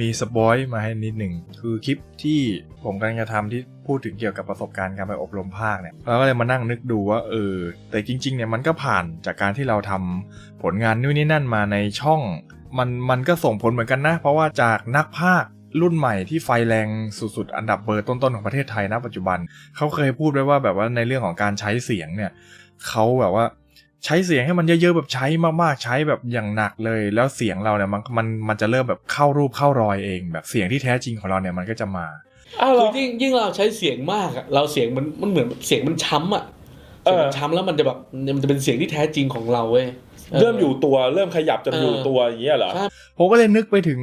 มีสปอยมาให้นิดหนึ่งคือคลิปที่ผมกำลังจะทำที่พูดถึงเกี่ยวกับประสบการณ์การไปอบรมภาคเนี่ยเราก็เลยมานั่งนึกดูว่าเออแต่จริงๆเนี่ยมันก็ผ่านจากการที่เราทำผลงานนู่นนี่นั่นมาในช่องมันมันก็ส่งผลเหมือนกันนะ เพราะว่าจากนักภาครุ่นใหม่ที่ไฟแรงสุดๆ อันดับเบอร์ต้นๆ ของประเทศไทยณปัจจุบัน เขาเคยพูดไว้ว่าแบบว่าในเรื่องของการใช้เสียงเนี่ยเขาแบบว่า ใช้เสียงให้มันเยอะๆแบบใช้มากๆใช้แบบอย่างหนักเลย แล้วเสียงเราเนี่ยมันมันมันจะเริ่มแบบเข้ารูปเข้ารอยเอง แบบเสียงที่แท้จริงของเราเนี่ยมันก็จะมาอ้าวเหรคืออยิ่งยิ่งเราใช้เสียงมากอะเราเสียงมันมันเหมือนเสียงมันช้ำอะเสียงมันช้ำแล้วมันจะแบบมันจะเป็นเสียงที่แท้จริงของเราเว้ยเริ่มอยู่ตัวเริ่มขยับจนอยู่เออตัวอย่างเงี้ยเหรอใช่ผมก็เลยนึกไปถึง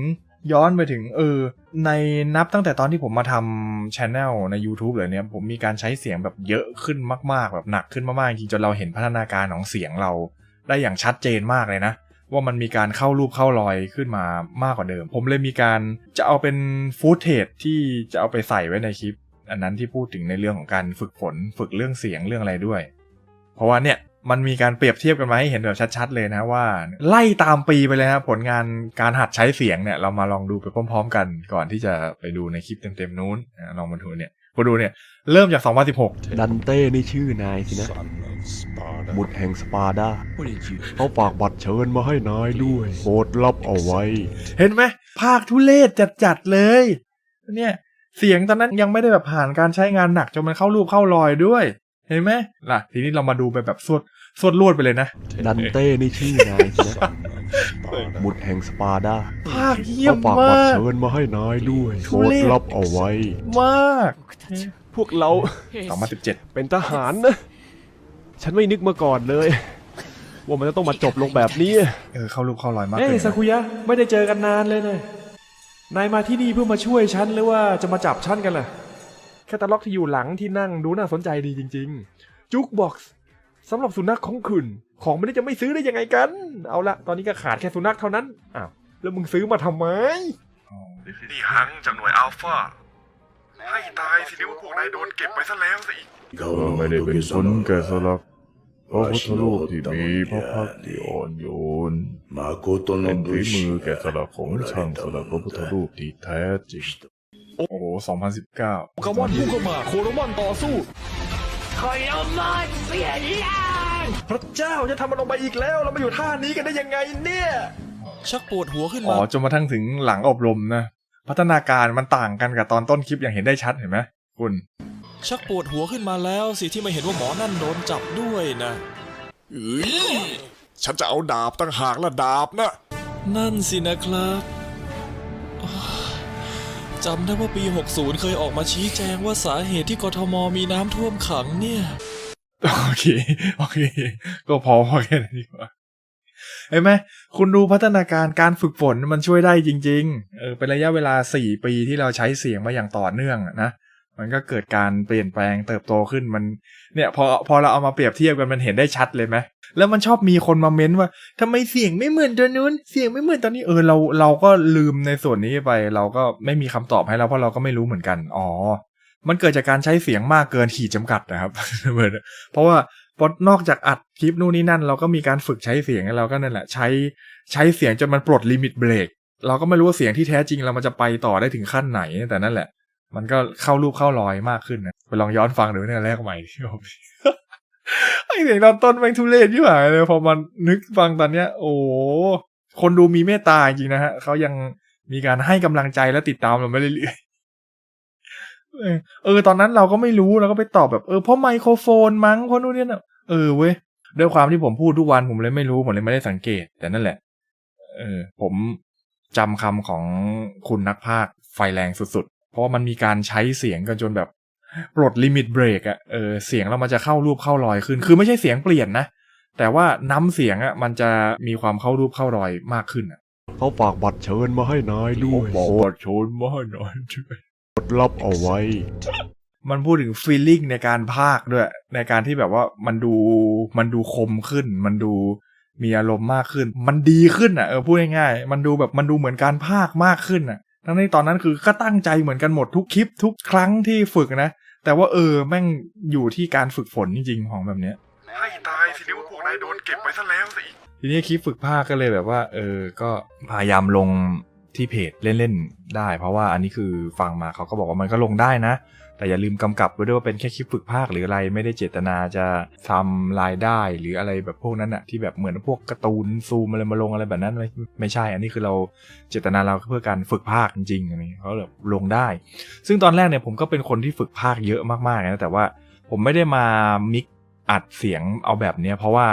ย้อนไปถึงเออในนับตั้งแต่ตอนที่ผมมาทำช anel ใน YouTube เลยเนี่ยผมมีการใช้เสียงแบบเยอะขึ้นมาก ๆ แบบหนักขึ้นมาก ๆ จริงจนเราเห็นพัฒนาการของเสียงเราได้อย่างชัดเจนมากเลยนะ ว่ามันมีการเข้ารูปเข้ารอยขึ้นมามากกว่าเดิม ผมเลยมีการจะเอาเป็นฟูตเทจที่จะเอาไปใส่ไว้ในคลิป อันนั้นที่พูดถึงในเรื่องของการฝึกฝนฝึกเรื่องเสียงเรื่องอะไรด้วย เพราะว่าเนี่ย มันมีการเปรียบเทียบกันมาให้เห็นแบบชัด ๆ เลยนะว่า ไล่ตามปีไปเลยนะผลงานการหัดใช้เสียงเนี่ยเรามาลองดูไปพร้อม ๆ กันก่อนที่จะไปดูในคลิปเต็มๆนู้นอะลองมาดูเนี่ยมาดูเนี่ยเริ่มจาก 2016 ดันเต้นี่ชื่อนายสินะบุตรแห่งสปาร์ดาเขาฝากบัตรเชิญมาให้นายด้วยโปรดรับเอาไว้ เห็นไหมภาคทุเลศจัดๆเลย เนี่ยเสียงตอนนั้นยังไม่ได้แบบผ่านการใช้งานหนักจนมันเข้ารูปเข้ารอยด้วย เห็นไหมล่ะ ทีนี้เรามาดูไปแบบสวดสวดลวดไปเลยนะดันเต้นี่ชื่อนายสินะบุตรแห่งสปาร์ดาภาคเยี่ยเขามฝากบัมาตรกเชิญมาให้นายด้วยทุโปรเรดศรับเอาไว้ มาก พวกเรา2017เป็นทหารนะ ฉันไม่นึกมาก่อนเลย ว่ามันจะต้องมาจบลงแบบนี้ เออเข้ารูปเข้ารอยมากเอ้ยเลยซากุยะ ไม่ได้เจอกันนานเลยนะนายมาที่นี่เพื่อมาช่วยฉันหรือว่าจะมาจับฉันกันล่ะแค ตาล็อกที่อยู่หลังที่นั่งดูน่าสนใจดีจริง ๆ จุกบ็อกซ์สำหรับสุนัขของคุณของไม่ได้จะไม่ซื้อได้ยังไงกัน เอาละตอนนี้ก็ขาดแค่สุนัขเท่านั้นอ้าวแล้วมึงซื้อมาทำไมนี่ฮังจากหน่วยอัลฟาให้ตายสินิ้วพวกนายโดนเก็บไปซะแล้วสิเขาไม่ได้เป็นคนแกสลักพระพุทธลูกที่มีพระพักตร์อ่อนโยนมาเป็นฝีมือแกะสลักของช่างสลักพระพุทธลูกที่แท้จริง โอ้โห2019กมอนพุ่งเข้ามาโคโรมอนต่อสู้พระเจ้าจะทำมันลงไปอีกแล้วเรามาอยู่ท่านี้กันได้ยังไงเนี่ยชักปวดหัวขึ้นอ๋อมาจนมาทั้งถึงหลังอบรมนะ พัฒนาการมันต่างกันกับตอนต้นคลิปอย่างเห็นได้ชัดเห็นไหมคุณ ชักปวดหัวขึ้นมาแล้วสิที่ไม่เห็นว่าหมอนั่นโดนจับด้วยนะฉันจะเอาดาบตั้งหากละดาบนะ นั่นสินะครับอ้าว จำได้ว่าปี 60 เคยออกมาชี้แจงว่าสาเหตุที่กทมมีน้ำท่วมขังเนี่ย โอเค โอเค ก็พอพอแค่นี้ดีกว่าเห็นไหมคุณดูพัฒนาการการฝึกฝนมันช่วยได้จริง ๆ เออเป็นระยะเวลา 4 ปีที่เราใช้เสียงมาอย่างต่อเนื่องนะ มันก็เกิดการเปลี่ยนแปลงเติบโตขึ้นมันเนี่ยพอพอเราเอามาเปรียบเทียบกันมันเห็นได้ชัดเลยไหมแล้วมันชอบมีคนมาเม้นว่าทำไมเสียงไม่เหมือนตัวนู้นเสียงไม่เหมือนตอนนี้เออเราเราก็ลืมในส่วนนี้ไป เราก็ไม่มีคำตอบให้เราเพราะเราก็ไม่รู้เหมือนกันอ๋อมันเกิดจากการใช้เสียงมากเกินขีดจำกัดนะครับเหมือนเพราะว่าพอนอกจากอัดคลิปนู่นนี่นั่น เราก็มีการฝึกใช้เสียงเราก็นั่นแหละใช้ใช้เสียงจนมันปลดลิมิตเบรกเราก็ไม่รู้ว่าเสียงที่แท้จริงเรามันจะไปต่อได้ถึงขั้นไหนแต่นั่นแหละ มันก็เข้ารูปเข้ารอยมากขึ้นนะไปลองย้อนฟังดูเนี่ยแรกใหม่ที่ผมไอเสียงตอนต้นแม่งทุเรศที่หายเลยพอมันนึกฟังตอนเนี้ย โอ้คนดูมีเมตตาจริงนะฮะเขายังมีการให้กำลังใจและติดตามเราไม่เรื่อยเออ ตอนนั้นเราก็ไม่รู้เราก็ไปตอบแบบเออเพราะไมโครโฟนมั้งเพราะนู่นนี่นะเออเว้ยด้วยความที่ผมพูดทุกวันผมเลยไม่รู้ผมเลยไม่ได้สังเกต แต่นั่นแหละ เออ ผมจำคำของคุณนักพากย์ไฟแรงสุด เพราะว่ามันมีการใช้เสียงกันจนแบบปลดลิมิตเบรกอะเออเสียงเรามันจะเข้ารูปเข้ารอยขึ้น คือไม่ใช่เสียงเปลี่ยนนะ แต่ว่าน้ำเสียงอะมันจะมีความเข้ารูปเข้ารอยมากขึ้นอะเขาฝากบัตรเชิญมาให้นายด้วยบอกโปรว่าดโชนมาให้หน่อยช่วยรับเอาไว้ มันพูดถึงฟีลลิ่งในการพากย์ด้วย ในการที่แบบว่ามันดูมันดูคมขึ้น มันดูมีอารมณ์มากขึ้น มันดีขึ้นอะเออพูดง่ายๆมันดูแบบมันดูเหมือนการพากย์มากขึ้นอะ ทั้งที่ตอนนั้นคือก็ตั้งใจเหมือนกันหมดทุกคลิปทุกครั้งที่ฝึกนะ แต่ว่าเออแม่งอยู่ที่การฝึกฝนจริงๆของแบบเนี้ยให้ตายสินิ้วพวกนายโดนเก็บไปซะแล้วสิทีนี้คลิปฝึกภาคก็เลยแบบว่า เออ ก็พยายามลงที่เพจเล่นๆได้ เพราะว่าอันนี้คือฟังมาเขาก็บอกว่ามันก็ลงได้นะ แต่อย่าลืมกำกับไว้ด้วยว่าเป็นแค่คลิปฝึกภาคหรืออะไรไม่ได้เจตนาจะทำรายได้หรืออะไรแบบพวกนั้นอะที่แบบเหมือนพวกการ์ตูนซูมอะไรมาลงอะไรแบบนั้นไม่ไม่ใช่ อันนี้คือเราเจตนาเราเพื่อการฝึกภาคจริงๆอันนี้เขาแบบลงได้ ซึ่งตอนแรกเนี่ยผมก็เป็นคนที่ฝึกภาคเยอะมากๆนะแต่ว่าผมไม่ได้มามิกอัดเสียงเอาแบบเนี้ยเพราะว่า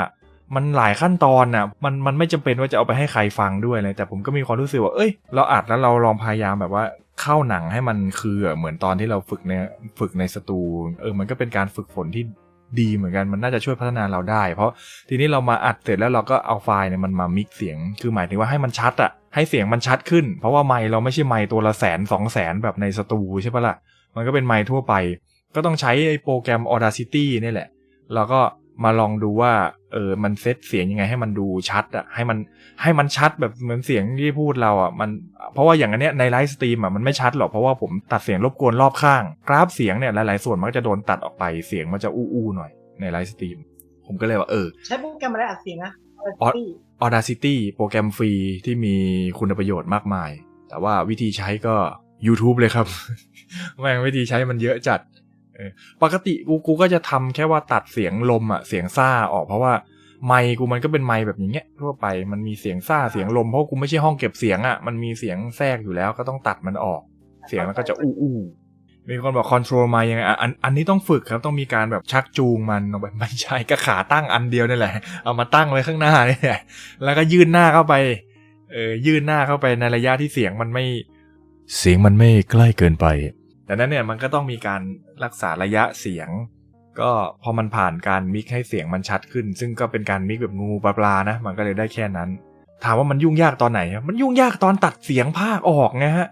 มันหลายขั้นตอนน่ะ มันมันไม่จำเป็นว่าจะเอาไปให้ใครฟังด้วยเลย แต่ผมก็มีความรู้สึกว่า เอ้ย เราอัดแล้วเราลองพยายามแบบว่า เข้าหนังให้มันคือเหมือนตอนที่เราฝึกในฝึกในสตูเออมันก็เป็นการฝึกฝนที่ดีเหมือนกันมันน่าจะช่วยพัฒนาเราได้ เพราะทีนี้เรามาอัดเสร็จแล้วเราก็เอาไฟล์เนี่ยมันมามิกเสียง คือหมายถึงว่าให้มันชัดอะให้เสียงมันชัดขึ้น เพราะว่าไมค์เราไม่ใช่ไมค์ตัวละแสนสองแสนแบบในสตูใช่ปะล่ะ มันก็เป็นไมค์ทั่วไป ก็ต้องใช้ไอ้โปรแกรม Audacity นี่แหละ แล้วก็ มาลองดูว่าเออมันเซตเสียงยังไงให้มันดูชัดอะให้มันให้มันชัดแบบเหมือนเสียงที่พูดเราอะมันเพราะว่าอย่างอันเนี้ยในไลฟ์สตรีมอะมันไม่ชัดหรอกเพราะว่าผมตัดเสียงรบกวนรอบข้าง กราฟเสียงเนี่ยหลายๆส่วนมันก็จะโดนตัดออกไปเสียงมันจะอู้ๆหน่อยในไลฟ์สตรีมผมก็เลยว่าเออ ใช้โปรแกรมอะไรอัดเสียงนะอ๋อ Audacity Audacity โปรแกรมฟรีที่มีคุณประโยชน์มากมาย แต่ว่าวิธีใช้ก็ YouTube เลยครับ แม่งวิธีใช้มันเยอะจัดเออ ปกติกูกูก็จะทำแค่ว่าตัดเสียงลมอะเสียงซ่าออกเพราะว่าไมค์กูมันก็เป็นไมค์แบบอย่างเงี้ยทั่วไปมันมีเสียงซ่าเสียงลมเพราะกูไม่ใช่ห้องเก็บเสียงอะมันมีเสียงแทรกอยู่แล้วก็ต้องตัดมันออก เสียงมันก็จะอู้อู้มีคนบอกคอนโทรลไมค์ยังไงอะอันอันนี้ต้องฝึกครับต้องมีการแบบชักจูงมันออกไปไม่ใช่ก็ขาตั้งอันเดียวนี่แหละ เอามาตั้งไว้ข้างหน้านี่แหละแล้วก็ยื่นหน้าเข้าไปเออยื่นหน้าเข้าไปในระยะที่เสียงมันไม่ เสียงมันไม่ใกล้เกินไป แต่นั้นเนี่ยมันก็ต้องมีการรักษาระยะเสียง ก็พอมันผ่านการมิกให้เสียงมันชัดขึ้น ซึ่งก็เป็นการมิกแบบงูปลาปลานะ มันก็เลยได้แค่นั้น ถามว่ามันยุ่งยากตอนไหน มันยุ่งยากตอนตัดเสียงภาคออกไงฮะ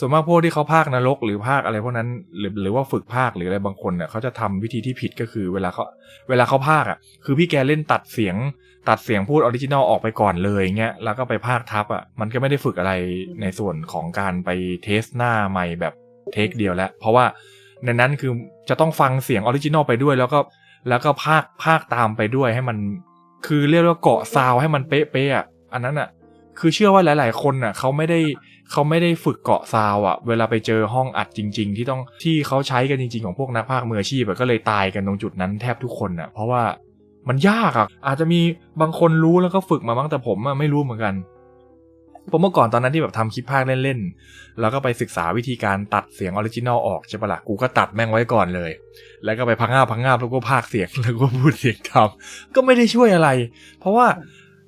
ส่วนมากพวกที่เขาภาคนรกหรือภาคอะไรพวกนั้นหรือหรือว่าฝึกภาคหรืออะไรบางคนเนี่ยเขาจะทำวิธีที่ผิดก็คือเวลาเขาเวลาเขาภาคอะคือพี่แกเล่นตัดเสียง ตัดเสียงพูดออริจินอลออกไปก่อนเลยเงี้ยแล้วก็ไปภาคทับอะมันก็ไม่ได้ฝึกอะไรในส่วนของการไปเทสหน้าใหม่แบบ เทคเดียวแล้ว เพราะว่าในนั้นคือจะต้องฟังเสียงออริจินอลไปด้วย แล้วก็แล้วก็ภาคภาคตามไปด้วยให้มัน คือเรียกว่าเกาะซาวให้มันเป๊ะๆอะอันนั้นอะ คือเชื่อว่าหลาย ๆ คนน่ะเขาไม่ได้เขาไม่ได้ฝึกเกาะซาวอะ เวลาไปเจอห้องอัดจริง ๆ ที่ต้องที่เขาใช้กันจริง ๆ ของพวกนักพากย์มืออาชีพก็เลยตายกันตรงจุดนั้นแทบทุกคนอะ เพราะว่ามันยากอะอาจจะมีบางคนรู้แล้วก็ฝึกมาบ้างแต่ผมอะไม่รู้เหมือนกัน ผมเมื่อก่อนตอนนั้นที่แบบทำคลิปภาคเล่นๆ แล้วก็ไปศึกษาวิธีการตัดเสียงออริจินอลออกใช่ปะละ่ะ กูก็ตัดแม่งไว้ก่อนเลย แล้วก็ไปพังงาบพังงาบแล้วก็พากย์เสียงแล้วก็พูดเสียงทำก็ไม่ได้ช่วยอะไร เพราะว่า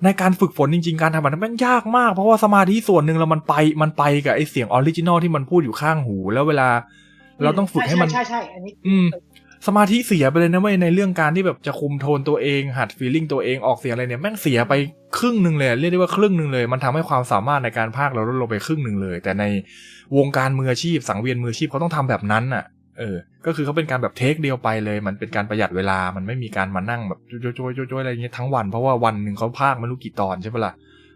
ในการฝึกฝนจริงๆ การทำแบบนั้นมันยากมาก เพราะว่าสมาธิส่วนหนึ่งเรามันไปมันไปกับไอเสียงออริจินอลที่มันพูดอยู่ข้างหู แล้วเวลา เราต้องฝึกให้มันใช่ใช่ใช่อันนี้อืม สมาธิเสียไปเลยนะเว้ยในเรื่องการที่แบบจะคุมโทนตัวเองหัดฟีลลิ่งตัวเองออกเสียงอะไรเนี่ยแม่งเสียไปครึ่งหนึ่งเลยเรียกได้ว่าครึ่งหนึ่งเลย มันทำให้ความสามารถในการพากเราลดลงไปครึ่งหนึ่งเลย แต่ในวงการมืออาชีพ สังเวียนมืออาชีพเขาต้องทำแบบนั้นน่ะเออ ก็คือเขาเป็นการแบบเทคเดียวไปเลย มันเป็นการประหยัดเวลา มันไม่มีการมานั่งแบบโจยโจยโจยโจยอะไรอย่างเงี้ยทั้งวัน เพราะว่าวันหนึ่งเขาพากไม่รู้กี่ตอนใช่ปะล่ะ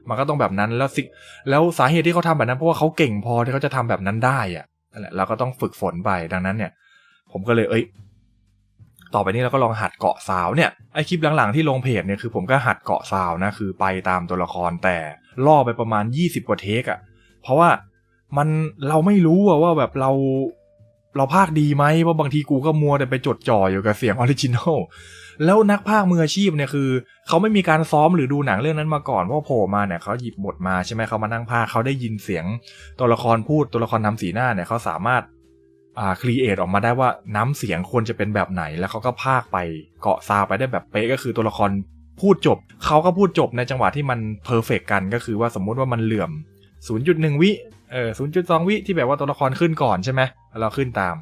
มันก็ต้องแบบนั้น แล้วสิ แล้วสาเหตุที่เขาทำแบบนั้นเพราะว่าเขาเก่งพอที่เขาจะทำแบบนั้นได้อะนั่นแหละ เราก็ต้องฝึกฝนไป ดังนั้นเนี่ย ผมก็เลย เอ้ย ต่อไปนี้เราก็ลองหัดเกาะซาวเนี่ยไอคลิปหลังๆที่ลงเพจเนี่ยคือผมก็หัดเกาะซาวนะคือไปตามตัวละครแต่ล่อไปประมาณ 20 กว่าเทคอะเพราะว่ามันเราไม่รู้อะว่าแบบเราเราภาคดีไหมเพราะบางทีกูก็มัวแต่ไปจดจ่ออยู่กับเสียงออริจินอลแล้วนักภาคมืออาชีพเนี่ยคือเขาไม่มีการซ้อมหรือดูหนังเรื่องนั้นมาก่อนเพราโผล่มาเนี่ยเขาหยิบบทมาใช่ไหมเขามานั่งภาคเขาได้ยินเสียงตัวละครพูดตัวละครทำสีหน้าเนี่ยเขาสามารถ ครีเอทออกมาได้ว่าน้ำเสียงควรจะเป็นแบบไหน แล้วเขาก็พากไปเกาะซาวไปได้แบบเป๊ะก็คือตัวละครพูดจบ เขาก็พูดจบในจังหวะที่มันเพอร์เฟกกันก็คือว่าสมมุติว่ามันเหลื่อม 0.1 วิเออ0.2 วิที่แบบว่าตัวละครขึ้นก่อนใช่ไหมแล้วเราขึ้นตาม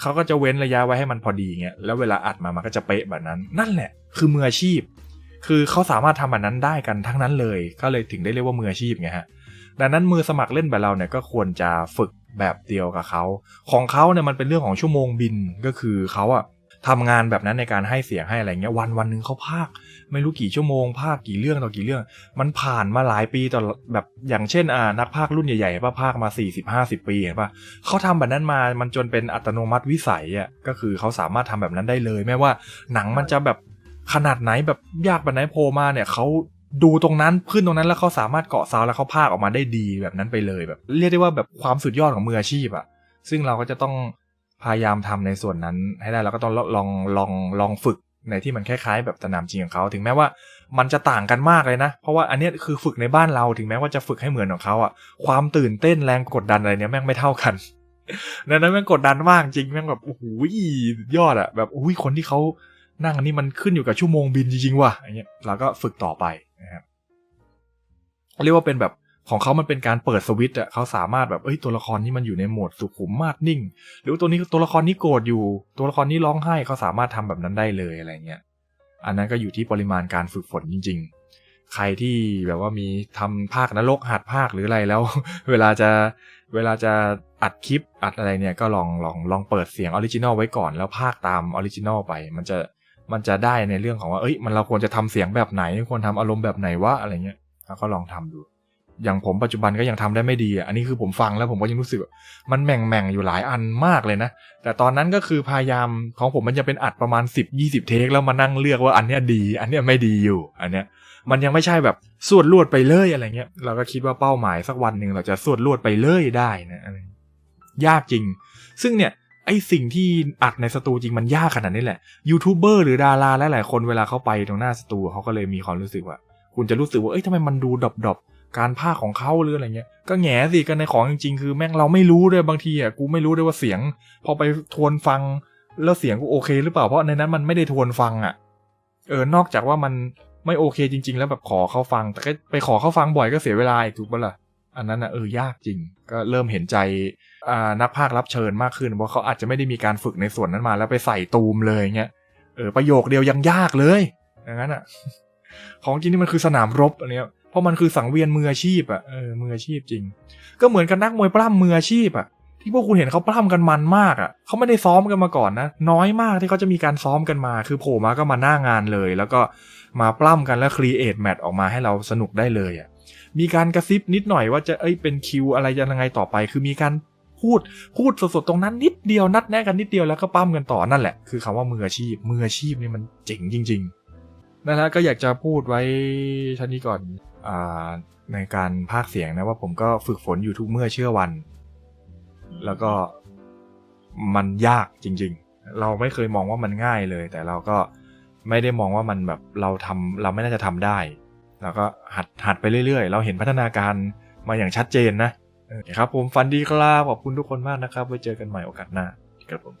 เขาก็จะเว้นระยะไว้ให้มันพอดีเงี้ยแล้วเวลาอัดมามันก็จะเป๊ะแบบนั้น นั่นแหละ คือมืออาชีพ คือเขาสามารถทำแบบนั้นได้กันทั้งนั้นเลย ก็เลยถึงได้เรียกว่ามืออาชีพไงฮะดังนั้นมือสมัครเล่นแบบเราเนี่ยก็ควรจะฝึก แบบเดียวกับเขาของเขาเนี่ยมันเป็นเรื่องของชั่วโมงบินก็คือเขาอะทำงานแบบนั้นในการให้เสียงให้อะไรเงี้ยวันวันหนึ่งเขาพากย์ไม่รู้กี่ชั่วโมงพากย์กี่เรื่องต่อกี่เรื่อง มันผ่านมาหลายปีต่อแบบอย่างเช่นอ่านักพากย์รุ่นใหญ่ๆป่ะพากย์มา40-50ปีเห็นป่ะเขาทำแบบนั้นมามันจนเป็นอัตโนมัติวิสัยอะก็คือเขาสามารถทำแบบนั้นได้เลยแม้ว่าหนังมันจะแบบขนาดไหนแบบยากแบบไหนโผล่มาเนี่ยเขา ดูตรงนั้นขึ้นตรงนั้นแล้วเขาสามารถเกาะซาวแล้วเขาพากออกมาได้ดีแบบนั้นไปเลยแบบ เรียกได้ว่าแบบความสุดยอดของมืออาชีพอะซึ่งเราก็จะต้องพยายามทำในส่วนนั้นให้ได้แล้วก็ต้องลองลองลองฝึกในที่มันคล้ายๆ แบบสนามจริงของเขาถึงแม้ว่ามันจะต่างกันมากเลยนะ เพราะว่าอันนี้คือฝึกในบ้านเราถึงแม้ว่าจะฝึกให้เหมือนของเขาอะความตื่นเต้นแรงกดดันอะไรเนี้ยแม่งไม่เท่ากันดังนั้นแม่งกดดันมากจริงแม่งแบบโอ้โหยอดอะแบบอุ้ยคนที่เขานั่งอันนี้มันขึ้นอยู่กับชั่วโมงบินจริงๆว่ะอย่างเงี้ยเราก็ฝึกต่อไป นะครับเรียกว่าเป็นแบบของเขามันเป็นการเปิดสวิตช์อะเขาสามารถแบบเอ้ยตัวละครนี้มันอยู่ในโหมดสุขุมมาดนิ่ง หรือว่าตัวนี้ตัวละครนี้โกรธอยู่ ตัวละครนี้ร้องไห้เขาสามารถทำแบบนั้นได้เลยอะไรเงี้ยอันนั้นก็อยู่ที่ปริมาณการฝึกฝนจริง ๆ ใครที่แบบว่ามีทำภาคนรกหัดภาคหรืออะไรแล้ว เวลาจะเวลาจะอัดคลิปอัดอะไรเนี่ยก็ลองลองลองเปิดเสียงออริจินอลไว้ก่อนแล้วภาคตามออริจินอลไป มันจะ มันจะได้ในเรื่องของว่า เอ้ย มันเราควรจะทำเสียงแบบไหน ควรทำอารมณ์แบบไหนวะอะไรเงี้ยแล้วก็ลองทำดู อย่างผมปัจจุบันก็ยังทำได้ไม่ดีอะ อันนี้คือผมฟังแล้วผมก็ยังรู้สึก มันแหม่งแม่งอยู่หลายอันมากเลยนะ แต่ตอนนั้นก็คือพยายามของผมมันจะเป็นอัดประมาณ 10 20 เทคแล้วมานั่งเลือกว่าอันเนี้ยดี อันเนี้ยไม่ดีอยู่ อันเนี้ย มันยังไม่ใช่แบบสวดลวดไปเลยอะไรเงี้ย เราก็คิดว่าเป้าหมายสักวันหนึ่งเราจะสวดลวดไปเลยได้นะอะไรยากจริง ซึ่งเนี่ย ไอสิ่งที่อัดในสตูจริงมันยากขนาดนี้แหละยูทูบเบอร์หรือดาราหลายๆคนเวลาเขาไปตรงหน้าสตูเขาก็เลยมีความรู้สึกว่า คุณจะรู้สึกว่าเอ้ยทำไมมันดูดอบดอบการพากย์ของเขาหรืออะไรเงี้ย ก็แหงสิกันในของจริงๆ คือแม่งเราไม่รู้ด้วยบางทีอะกูไม่รู้ด้วยว่าเสียง พอไปทวนฟังแล้วเสียงกูโอเค หรือเปล่าเพราะในนั้นมันไม่ได้ทวนฟังอะเออนอกจากว่ามันไม่โอเคจริง ๆ แล้วแบบขอเขาฟัง แต่ก็ไปขอเขาฟังบ่อยก็เสียเวลาอีกถูกปะล่ะ อันนั้นอะเออยากจริง ก็เริ่มเห็นใจนักพากย์รับเชิญมากขึ้นเพราะเขาอาจจะไม่ได้มีการฝึกในส่วนนั้นมาแล้วไปใส่ตูมเลยเงี้ยเออประโยคเดียวยังยากเลยอย่างนั้นอะ ของจริงนี่มันคือสนามรบอันเนี้ยเพราะมันคือสังเวียนมืออาชีพอะเออมืออาชีพจริง ก็เหมือนกับนักมวยปล้ำมืออาชีพอะที่พวกคุณเห็นเขาปล้ำกันมันมากอะเขาไม่ได้ซ้อมกันมาก่อนนะน้อยมากที่เขาจะมีการซ้อมกันมา คือโผล่มาก็มาหน้างานเลย แล้วก็มาปล้ำกันแล้วครีเอทแมตออกมาให้เราสนุกได้เลยอะ มีการกระซิบนิดหน่อยว่าจะเอ้ยเป็นคิวอะไรยังไงต่อไป คือมีการพูดพูดสดๆตรงนั้นนิดเดียวนัดแนะกันนิดเดียวแล้วก็ปั้มกันต่อนั่นแหละคือคำว่ามืออาชีพมืออาชีพนี่มันเจ๋งจริง ๆนั่นแหละก็อยากจะพูดไว้ชั้นนี้ก่อนอ่าในการพากเสียงนะว่าผมก็ฝึกฝนอยู่ทุกเมื่อเชื่อวัน แล้วก็มันยากจริง ๆ เราไม่เคยมองว่ามันง่ายเลย แต่เราก็ไม่ได้มองว่ามันแบบเราทำเราไม่น่าจะทำได้ แล้วก็หัดหัดไปเรื่อยๆ เราเห็นพัฒนาการมาอย่างชัดเจนนะครับผมฟันดีครับขอบคุณทุกคนมากนะครับไว้เจอกันใหม่โอกาสหน้าครับผม